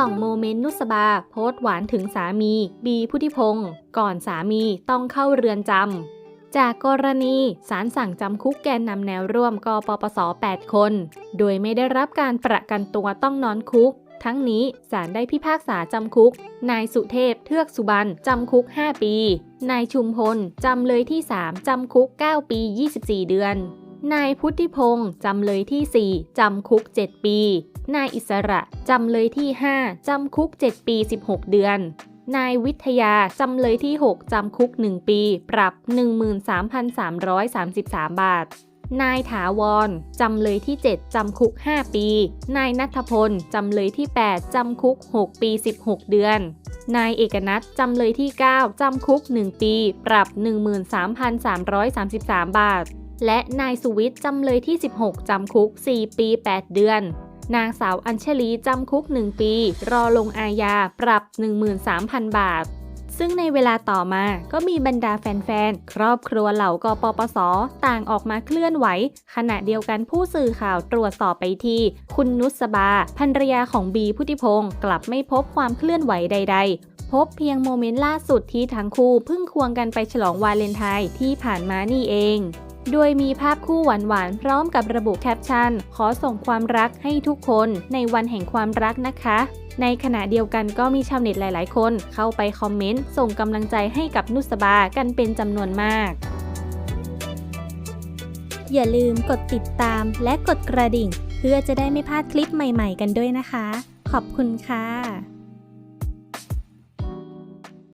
ส่องโมเมนต์นุสบา โพสต์หวานถึงสามี บีพุทธิพงศ์ก่อนสามีต้องเข้าเรือนจำ จากกรณีศาลสั่งจำคุกแกนนำแนวร่วมกปปส 8 คน โดยไม่ได้รับการประกันตัวต้องนอนคุก ทั้งนี้ศาลได้พิพากษาจำคุก นายสุเทพเทือกสุบรรณจำคุก 5 ปี นายชุมพลจำเลยที่ 3 จำคุก 9 ปี 24 เดือนนายพุทธิพงศ์จำเลยที่ 4 จำคุก 7 ปี นายอิสระจำเลยที่ 5 จำคุก 7 ปี 16 เดือน นายวิทยาจำเลยที่ 6 จำคุก 1 ปี ปรับ 13,333 บาท นายถาวรจำเลยที่ 7 จำคุก 5 ปี นายนัทพล จำเลยที่ 8 จำคุก 6 ปี 16 เดือน นายเอกนัทจำเลยที่ 9 จำคุก 1 ปี ปรับ 13,333 บาทและนายสุวิทย์จำเลยที่ 16 จำคุก 4 ปี 8 เดือน นางสาวอัญชลีจำคุก 1 ปี รอลงอาญาปรับ 13,000 บาทซึ่งในเวลาต่อมาก็มีบรรดาแฟนๆ ครอบครัวเหล่ากปปส ต่างออกมาเคลื่อนไหว ขณะเดียวกันผู้สื่อข่าวตรวจสอบไปที่ คุณนุสบาภรรยาของบีพุทธิพงศ์กลับไม่พบความเคลื่อนไหวใด ๆ พบเพียงโมเมนต์ล่าสุดที่ทั้งคู่เพิ่งควงกันไปฉลองวาเลนไทน์ที่ผ่านมานี่เอง โดยมีภาพคู่หวานๆ พร้อมกับระบุแคปชั่น ขอส่งความรักให้ทุกคนในวันแห่งความรักนะคะ ในขณะเดียวกันก็มีชาวเน็ตหลายๆ คนเข้าไปคอมเมนต์ ส่งกำลังใจให้กับนุสบากันเป็นจำนวนมาก อย่าลืมกดติดตามและกดกระดิ่ง เพื่อจะได้ไม่พลาดคลิปใหม่ ๆ กันด้วยนะคะ ขอบคุณค่ะ